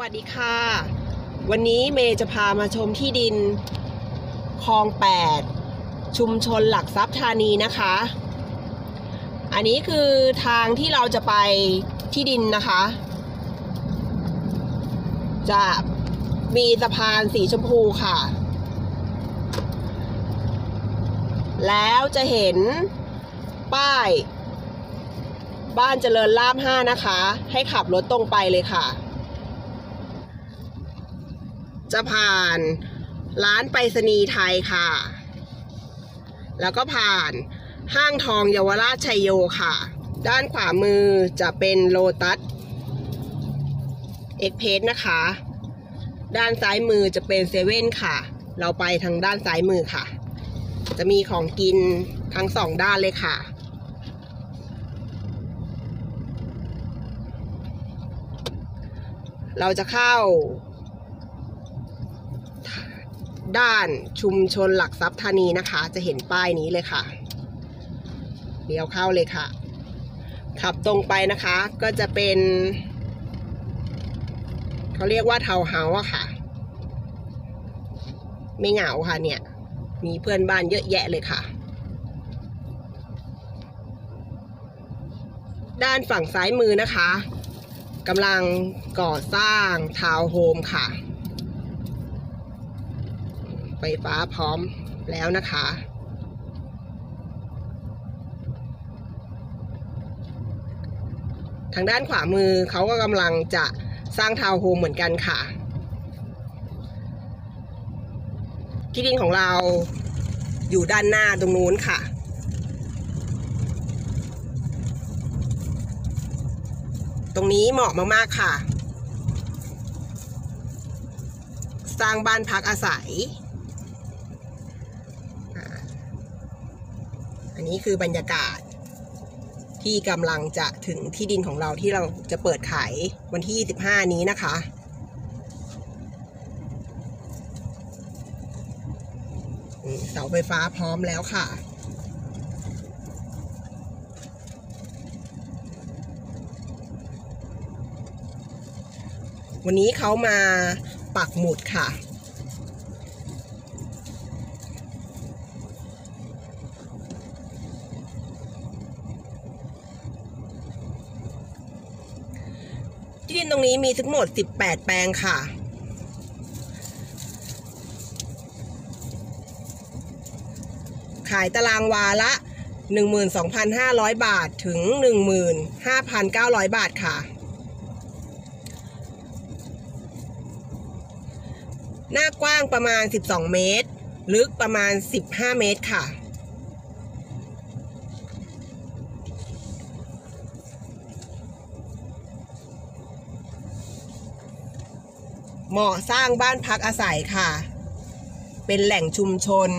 วัสดีค่ะ วันนี้เมย์จะพามาชมที่ดินคลอง 8 ชุมชนหลักทรัพย์ธานีนะคะ อันนี้คือทางที่เราจะไปที่ดินนะคะ จะมีสะพานสีชมพูค่ะ แล้วจะเห็นป้าย บ้านเจริญลาบ5นะคะ ให้ขับรถตรงไปเลยค่ะ จะผ่านร้านไปรษณีย์ไทยค่ะ แล้วก็ผ่านห้างทองเยาวราชชัยโยค่ะ ด้านขวามือจะเป็นโลตัสเอ็กเพสนะคะ ด้านซ้ายมือจะเป็นเซเว่นค่ะ เราไปทางด้านซ้ายมือค่ะ จะมีของกินทั้งสองด้านเลยค่ะเราจะเข้า ด้านชุมชนหลักทรัพย์ธานีนะคะ จะเห็นป้ายนี้เลยค่ะเลี้ยวเข้าเลยค่ะ ขับตรงไปนะคะก็จะเป็น เขาเรียกว่าเทาวน์เฮาส์อะค่ะ ไม่เหงาค่ะเนี่ย มีเพื่อนบ้านเยอะแยะเลยค่ะ ด้านฝั่งซ้ายมือนะคะกำลังก่อสร้างทาวน์โฮมค่ะ ไฟฟ้าพร้อมแล้วนะคะ ทางด้านขวามือเขาก็กำลังจะสร้างทาวน์โฮมเหมือนกันค่ะ ที่ดินของเราอยู่ด้านหน้าตรงนู้นค่ะตรงนี้เหมาะมาก ๆ ค่ะ สร้างบ้านพักอาศัย อ่าอั นี้คือบรรยากาศ ที่กำลังจะถึงที่ดินของเราที่เราจะเปิดขายวันที่ 25 นี้นะคะ เสาไฟฟ้าพร้อมแล้วค่ะวันนี้เขามาปักหมุดค่ะ ที่ดินตรงนี้มีทั้งหมด 18 แปลงค่ะ ขายตารางวาละ 12,500 บาทถึง 15,900 บาทค่ะ หน้ากว้างประมาณ 12 เมตร ลึกประมาณ 15 เมตรค่ะ เหมาะสร้างบ้านพักอาศัยค่ะ เป็นแหล่งชุมชน